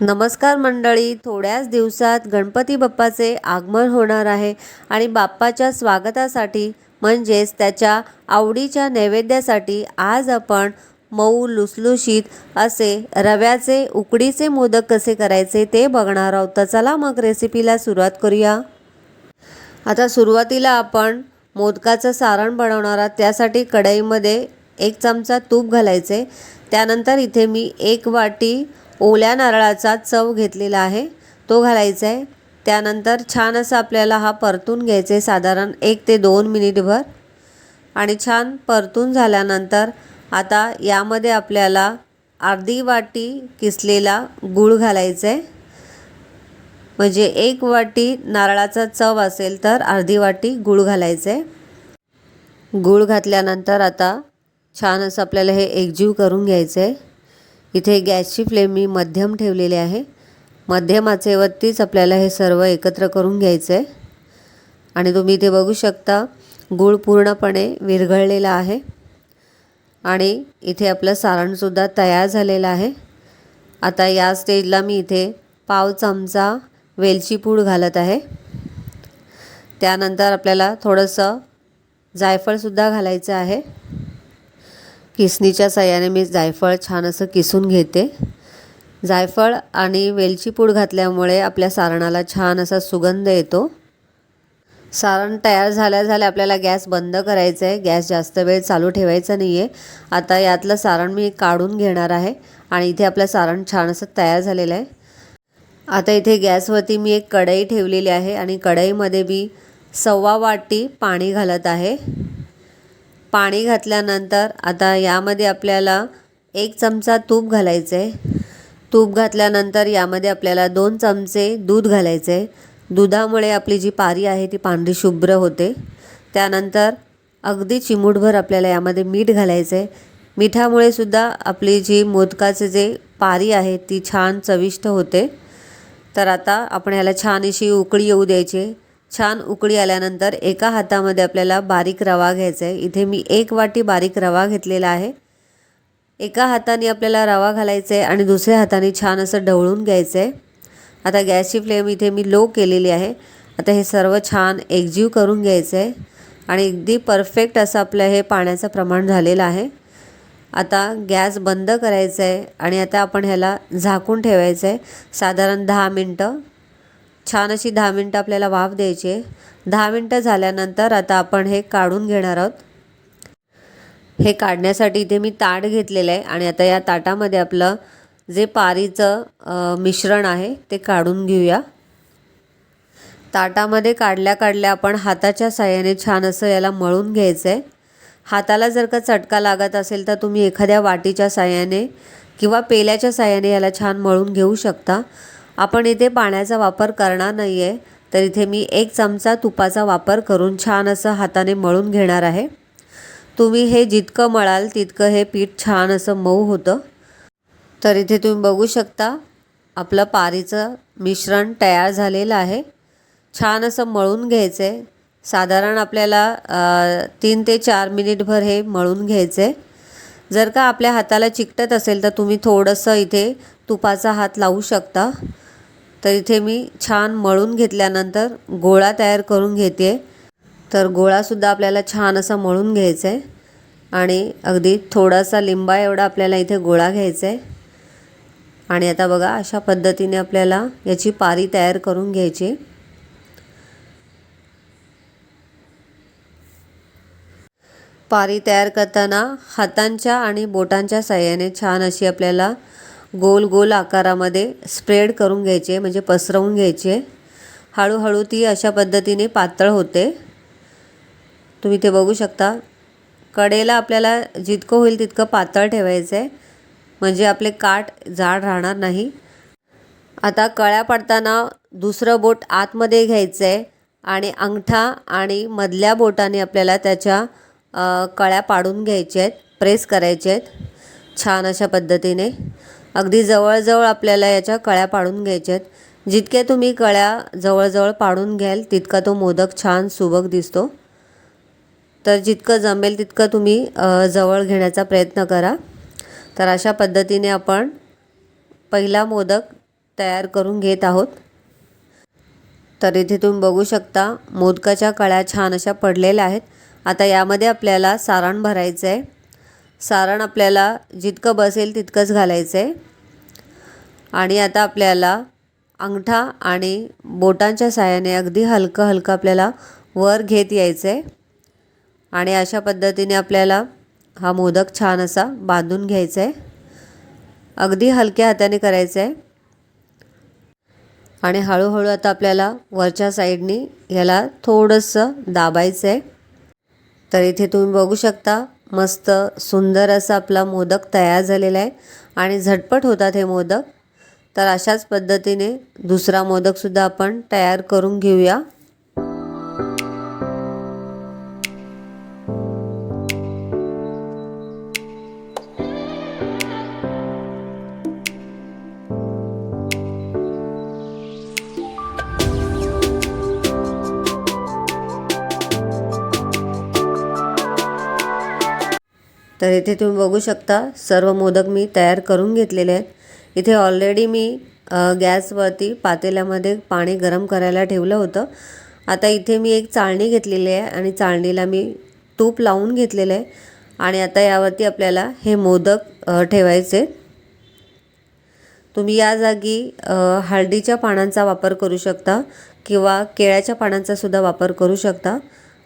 नमस्कार मंडळी थोड्याच दिवसात गणपती बाप्पाचे आगमन होणार आहे आणि बाप्पाच्या स्वागतासाठी म्हणजेच त्याच्या आवडीच्या नैवेद्यासाठी आज आपण मऊ लुसलुशीत असे रव्याचे उकडीचे मोदक कसे करायचे ते बघणार आहोत. तर चला मग रेसिपीला सुरुवात करूया. आता सुरुवातीला आपण मोदकाचं सारण बनवणार आहोत. त्यासाठी कढईमध्ये एक चमचा तूप घालायचे. त्यानंतर इथे मी एक वाटी ओल्या नारळाचा चव घेतलेला आहे. तो घालायचा आहे. त्यानंतर छान असं आपल्याला हा परतून घ्यायचा आहे साधारण एक ते दोन मिनिटभर. आणि छान परतून झाल्यानंतर आता यामध्ये आपल्याला अर्धी वाटी किसलेला गूळ घालायचा आहे. म्हणजे एक वाटी नारळाचा चव असेल तर अर्धी वाटी गूळ घालायचं आहे. गूळ घातल्यानंतर आता छान असं आपल्याला हे एकजीव करून घ्यायचं आहे. इथे गॅसची फ्लेम मी मध्यम ठेवलेली आहे. मध्यम आचेवरतीच आपल्याला हे सर्व एकत्र करून घ्यायचं. आहे आणि तुम्ही इथे बघू शकता गूळ पूर्णपणे विरघळलेला आहे. आणि इथे आपलं सारणसुद्धा तयार झालेलं आहे. आता या स्टेजला मी इथे पाव चमचा वेलची पूड घालत आहे. त्यानंतर आपल्याला थोडंसं जायफळसुद्धा घालायचं आहे. किसणीच्या सहाय्याने मी जायफळ छान असं किसून घेते. जायफळ आणि वेलची पूड घातल्यामुळे आपल्या सारणाला छान असा सुगंध येतो. सारण तयार झाल्या झाल्या आपल्याला गॅस बंद करायचा आहे गॅस जास्त वेळ चालू ठेवायचा नाही आहे आता यातलं सारण मी काढून घेणार आहे आणि इथे आपलं सारण छान असं तयार झालेलं आहे. आता इथे गॅसवरती मी एक कढई ठेवलेली आहे आणि कढईमध्ये मी सव्वा वाटी पाणी घालत आहे. पाणी घातल्यानंतर आता यामध्ये आपल्याला एक चमचा तूप घालायचं. आहे तूप घातल्यानंतर यामध्ये आपल्याला दोन चमचे दूध घालायचे. आहे दुधामुळे आपली जी पारी आहे ती पांढरी शुभ्र होते. त्यानंतर अगदी चिमूटभर आपल्याला यामध्ये मीठ घालायचं. आहे मिठामुळे सुद्धा आपली जी मोदकाचे जे पारी आहे ती छान चविष्ट होते. तर आता आपण ह्याला छान अशी उकळी येऊ द्यायची. छान उकळी आल्यानंतर एका हातामध्ये आपल्याला बारीक रवा घ्यायचा आहे. इथे मी एक वाटी बारीक रवा घेतलेला आहे. एका हाताने आपल्याला रवा घालायचा आहे आणि दुसऱ्या हाताने छान असं ढवळून घ्यायचं आहे. आता गॅसची फ्लेम इथे मी लो केलेली आहे. आता हे सर्व छान एकजीव करून घ्यायचं आहे. आणि अगदी परफेक्ट असं आपलं हे पाण्याचं प्रमाण झालेलं आहे. आता गॅस बंद करायचा आहे आणि आता आपण ह्याला झाकून ठेवायचं आहे. साधारण दहा मिनटं. छान अशी दहा मिनटं आपल्याला वाफ द्यायची आहे. दहा मिनटं झाल्यानंतर आता आपण हे काढून घेणार आहोत. हे काढण्यासाठी इथे मी ताट घेतलेलं आहे आणि आता या ताटामध्ये आपलं जे पारीचं मिश्रण आहे ते काढून घेऊया. ताटामध्ये काढल्या काढल्या आपण हाताच्या साह्याने छान असं याला मळून घ्यायचं आहे हाताला जर का चटका लागत असेल तर तुम्ही एखाद्या वाटीच्या साह्याने किंवा पेल्याच्या साह्याने याला छान मळून घेऊ शकता. आपण इथे पाण्याचा वापर करणार नाही आहे तर इथे मी एक चमचा तुपाचा वापर करून छान असं हाताने मळून घेणार आहे. तुम्ही हे जितकं मळाल तितकं हे पीठ छान असं मऊ होतं. तर इथे तुम्ही बघू शकता आपलं पारीचं मिश्रण तयार झालेलं आहे. छान असं मळून घ्यायचं. आहे साधारण आपल्याला तीन ते चार मिनिटभर हे मळून घ्यायचं. आहे जर का आपल्या हाताला चिकटत असेल तर तुम्ही थोडंसं इथे तुपाचा हात लावू शकता. तर इथे मी छान मळून घेतल्यानंतर गोळा तयार करून घेते. तर गोळासुद्धा आपल्याला छान असा मळून घ्यायचा आहे. आणि अगदी थोडासा लिंबा एवढा आपल्याला इथे गोळा घ्यायचा आहे. आणि आता बघा अशा पद्धतीने आपल्याला याची पारी तयार करून घ्यायची. पारी तयार करताना हातांच्या आणि बोटांच्या साह्याने छान अशी आपल्याला गोल गोल आकारामध्ये स्प्रेड करून घ्यायचे म्हणजे पसरवून घ्यायचे. हळूहळू ती अशा पद्धतीने पातळ होते. तुम्ही ते बघू शकता. कडेला आपल्याला जितकं होईल तितकं पातळ ठेवायचं आहे म्हणजे आपले काठ जाड राहणार नाही. आता कळ्या पडताना दुसरं बोट आतमध्ये घ्यायचं आहे आणि अंगठा आणि मधल्या बोटाने आपल्याला त्याच्या कळ्या पाडून घ्यायच्या आहेत प्रेस करायचे आहेत छान अशा पद्धतीने. अगदी जवळजवळ आपल्याला याच्या कळ्या पाडून घ्यायच्या आहेत जितक्या तुम्ही कळ्या जवळजवळ पाडून घ्याल तितका तो मोदक छान सुबक दिसतो. तर जितकं जमेल तितकं तुम्ही जवळ घेण्याचा प्रयत्न करा. तर अशा पद्धतीने आपण पहिला मोदक तयार करून घेत आहोत. तर इथे तुम्ही बघू शकता मोदकाच्या कळ्या छान अशा पडलेल्या आहेत. आता यामध्ये आपल्याला सारण भरायचं आहे सारण आपल्याला जितकं बसेल तितकंच घालायचं आहे आणि आता आपल्याला अंगठा आणि बोटांच्या साहाय्याने अगदी हलकं हलकं आपल्याला वर घेत यायचं आहे आणि अशा पद्धतीने आपल्याला हा मोदक छान असा बांधून घ्यायचा आहे अगदी हलक्या हाताने करायचं आहे आणि हळूहळू आता आपल्याला वरच्या साईडनी ह्याला थोडंसं दाबायचं आहे तर इथे तुम्ही बघू शकता मस्त सुंदर असा आपला मोदक तयार झालेला आहे. आणि झटपट होतात हे मोदक. तर अशाच पद्धतीने दुसरा मोदकसुद्धा आपण तयार करून घेऊया. तर इथे तुम्ही बघू शकता सर्व मोदक मी तयार करून घेतलेले आहेत. इथे ऑलरेडी मी गॅसवरती पातेल्यामध्ये पाणी गरम करायला ठेवलं होतं. आता इथे मी एक चाळणी घेतलेली आहे आणि चाळणीला मी तूप लावून घेतलेलं आहे. आणि आता यावरती आपल्याला हे मोदक ठेवायचे तुम्ही या जागी हळदीच्या पानांचा वापर करू शकता किंवा केळ्याच्या पानांचा सुद्धा वापर करू शकता.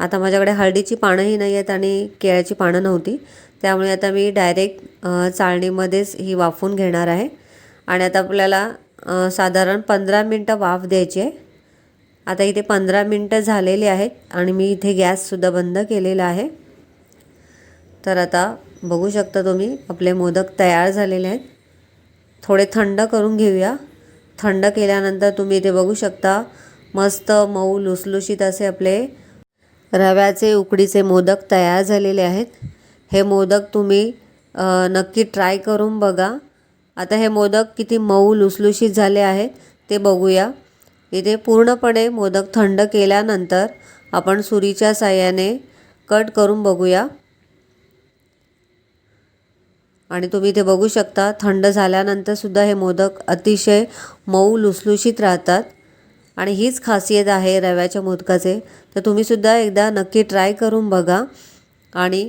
आता माझ्याकडे हळदीची पानंही नाही आहेत आणि केळ्याची पानं नव्हती. त्यामुळे आता मी डायरेक्ट चाळणीमध्येच ही वाफून घेणार आहे. आणि आता आपल्याला साधारण पंधरा मिनटं वाफ द्यायची आहे. आता इथे पंधरा मिनटं झालेली आहेत आणि मी इथे गॅससुद्धा बंद केलेला आहे. तर आता बघू शकता तुम्ही आपले मोदक तयार झालेले आहेत. थोडे थंड करून घेऊया. थंड केल्यानंतर तुम्ही इथे बघू शकता मस्त मऊ लुसलुशीत असे आपले रव्याचे उकडीचे मोदक तयार झालेले आहेत. हे मोदक तुम्ही नक्की ट्राय करून बघा. आता हे मोदक किती मऊ लुसलुशीत झाले आहेत ते बघूया. इथे पूर्णपणे मोदक थंड केल्यानंतर आपण सुरीच्या साह्याने कट करून बघूया. आणि तुम्ही इथे बघू शकता थंड झाल्यानंतर सुद्धा हे मोदक अतिशय मऊ लुसलुशीत राहतात. आणि हीच खासियत आहे रव्याच्या मोदकाचे. तर तुम्हीसुद्धा एकदा नक्की ट्राय करून बघा. आणि